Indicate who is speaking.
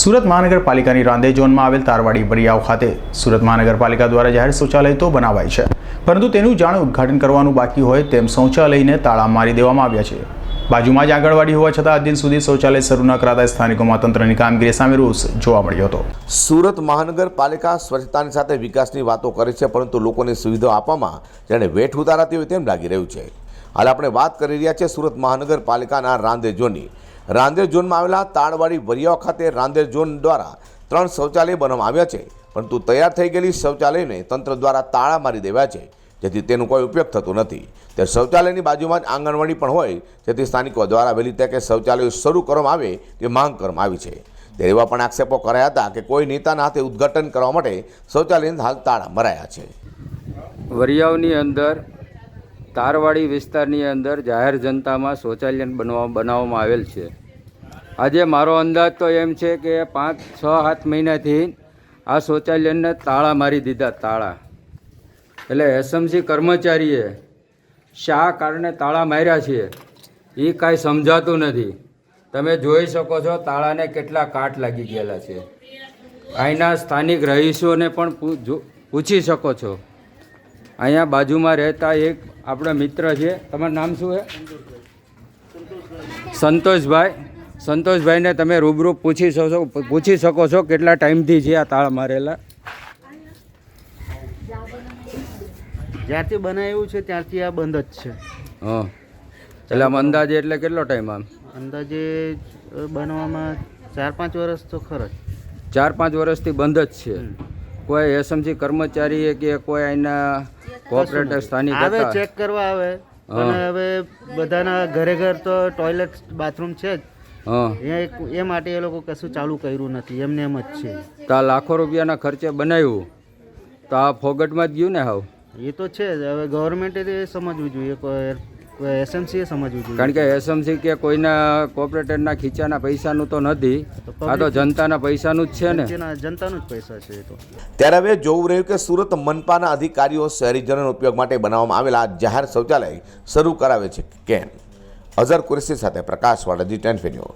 Speaker 1: સુરત મહાનગરપાલિકાની રાંધે ઝોનમાં આવેલ તારવાડી બરિયાવ ખાતે સુરત મહાનગરપાલિકા દ્વારા જાહેર શૌચાલય તો બનાવાય છે, પરંતુ તેનું જાણે ઉદ્ઘાટન કરવાનું બાકી હોય તેમ શૌચાલયને તાળા મારી દેવામાં આવ્યા છે. બાજુમાં જ આંગણવાડી હોવા છતાં આજ દિન સુધી શૌચાલય શરૂ ન કરાતા સ્થાનિકોમાં તંત્રની કામગીરી સામે રોષ જોવા મળ્યો હતો.
Speaker 2: સુરત મહાનગરપાલિકા સ્વચ્છતાની સાથે વિકાસની વાતો કરે છે, પરંતુ લોકોને સુવિધાઓ આપવામાં જેણે વેઠ ઉતારાતી હોય તેમ લાગી રહ્યું છે. હાલ આપણે વાત કરી રહ્યા છીએ સુરત મહાનગરપાલિકાના રાંધે ઝોનની રાંદેર ઝોનમાં આવેલા તાળવાડી વરિયાઓ ખાતે રાંદેર ઝોન દ્વારા ત્રણ શૌચાલય બનાવવામાં આવ્યા છે. પરંતુ તૈયાર થઈ ગયેલી શૌચાલયને તંત્ર દ્વારા તાળા મારી દેવા છે. જેથી તેનો કોઈ ઉપયોગ થતો નથી. તે શૌચાલયની બાજુમાં જ આંગણવાડી પણ હોય. જેથી સ્થાનિકો દ્વારા વહેલી તકે શૌચાલયો શરૂ કરવામાં આવે તે માંગ કરવામાં આવી છે. ત્યારે એવા પણ આક્ષેપો કરાયા હતા કે કોઈ નેતાના હાથે ઉદ્ઘાટન કરવા માટે શૌચાલયને હાલ તાળા મરાયા છે.
Speaker 3: વરિયાઓની અંદર તારવાડી વિસ્તારની અંદર જાહેર જનતામાં શૌચાલય બનવા બનાવવામાં આવેલ છે. આજે મારો અંદાજ તો એમ છે કે પાંચ, છ, સાત મહિનાથી આ શૌચાલયને તાળા મારી દીધા, તાળા. એટલે એસએમસી કર્મચારીએ શા કારણે તાળા માર્યા છે, એ કાંઈ સમજાતું નથી. તમે જોઈ શકો છો તાળાને કેટલા કાટ લાગી ગયેલા છે. અહીંના સ્થાનિક રહીશોને પણ પૂછી શકો છો. અહીંયા બાજુમાં રહેતા એક આપણા મિત્ર છે. તમારું નામ શું છે સંતોષભાઈ. સંતોષભાઈને તમે રૂબરૂ પૂછી શકો પૂછી શકો છો કેટલા ટાઈમથી છે આ તાળ મારેલા.
Speaker 4: જ્યારથી બનાવ્યું છે ત્યારથી આ બંધ જ છે.
Speaker 3: હા. એટલે આમ અંદાજે એટલે કેટલો ટાઈમ આમ?
Speaker 4: અંદાજે બનવામાં ચાર પાંચ વર્ષ તો ખરો
Speaker 3: ચાર પાંચ વર્ષથી બંધ જ છે. કોઈ એસએમસી કર્મચારીએ કે કોઈ અહીંના કોઓપરેટર સ્થાનિક
Speaker 4: આવે ચેક કરવા આવે અને હવે બધાના ઘરે ઘર તો ટોયલેટ બાથરૂમ છે જ. એ એ માટે એ લોકો કશું ચાલુ કર્યું નથી એમને એમ જ છે.
Speaker 3: તો આ લાખો રૂપિયાના ખર્ચે બનાવ્યું. તો આ ફોગટમાં જ ગયું ને હાવ?
Speaker 4: એ તો છે જ. હવે ગવર્મેન્ટે સમજવું જોઈએ એસએમસીએ સમજવું જોઈએ.
Speaker 3: કારણ કે એસએમસી કે કોઈના કોઓપરેટરના ખીચાના પૈસાનું તો નથી. આ તો જનતાના પૈસાનું જ છે ને.
Speaker 4: જનતાનું જ પૈસા છે તો.
Speaker 2: ત્યારે હવે જોવું રહ્યું કે સુરત મનપાના અધિકારીઓ શહેરીજનોના ઉપયોગ માટે બનાવવામાં આવેલા જાહેર શૌચાલય શરૂ કરાવે છે કેમ? અઝર કુરેશી સાથે પ્રકાશ વાળાજી ટેન ફેન્યો